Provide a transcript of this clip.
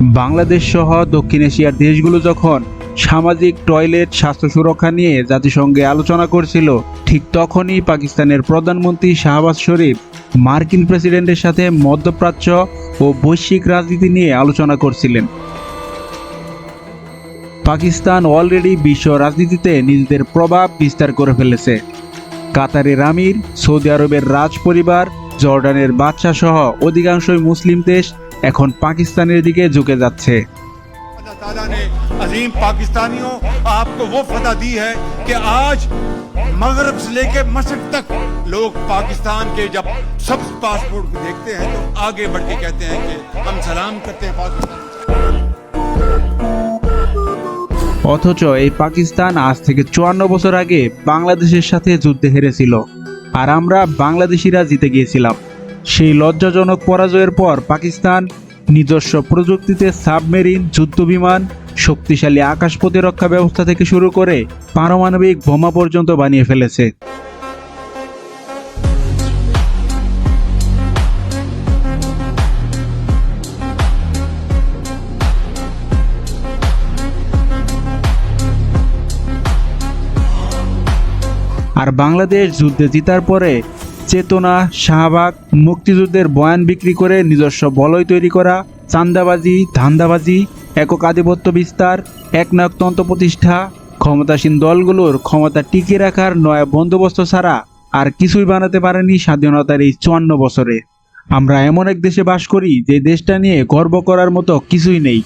বাংলাদেশ সহ দক্ষিণ এশিয়ার দেশগুলো যখন সামাজিক টয়লেট, স্বাস্থ্য সুরক্ষা নিয়ে জাতিসংঘে আলোচনা করছিল, ঠিক তখনই পাকিস্তানের প্রধানমন্ত্রী শাহবাজ শরীফ মার্কিন প্রেসিডেন্টের সাথে মধ্যপ্রাচ্য ও বৈশ্বিক রাজনীতি নিয়ে আলোচনা করছিলেন। পাকিস্তান অলরেডি বিশ্ব রাজনীতিতে নিজেদের প্রভাব বিস্তার করে ফেলেছে। কাতারের আমির, সৌদি আরবের রাজ পরিবার জর্ডানের বাদশাহ সহ অধিকাংশই মুসলিম দেশ এখন পাকিস্তানের দিকে ঝুঁকে যাচ্ছে। অথচ এই পাকিস্তান আজ থেকে চুয়ান্ন বছর আগে বাংলাদেশের সাথে যুদ্ধে হেরেছিল। আর আমরা বাংলাদেশিরা জিতে গিয়েছিলাম। সেই লজ্জাজনক পরাজয়ের পর পাকিস্তান নিজস্ব প্রযুক্তিতে সাবমেরিন, যুদ্ধবিমান, শক্তিশালী আকাশ প্রতিরক্ষা ব্যবস্থা থেকে শুরু করে পারমাণবিক বোমা পর্যন্ত বানিয়ে ফেলেছে। আর বাংলাদেশ যুদ্ধে জিতার পরে চেতনা, শাহবাগ, মুক্তিযুদ্ধের বয়ান বিক্রি করে নিজস্ব বলয় তৈরি করা, চান্দাবাজি, ধান্দাবাজি, একক আধিপত্য বিস্তার একনায়কতন্ত্র প্রতিষ্ঠা, ক্ষমতাসীন দলগুলোর ক্ষমতা টিকিয়ে রাখার নয়া বন্দোবস্ত ছাড়া আর কিছুই বানাতে পারেনি স্বাধীনতার এই চুয়ান্ন বছরে। আমরা এমন এক দেশে বাস করি যে দেশটা নিয়ে গর্ব করার মতো কিছুই নেই।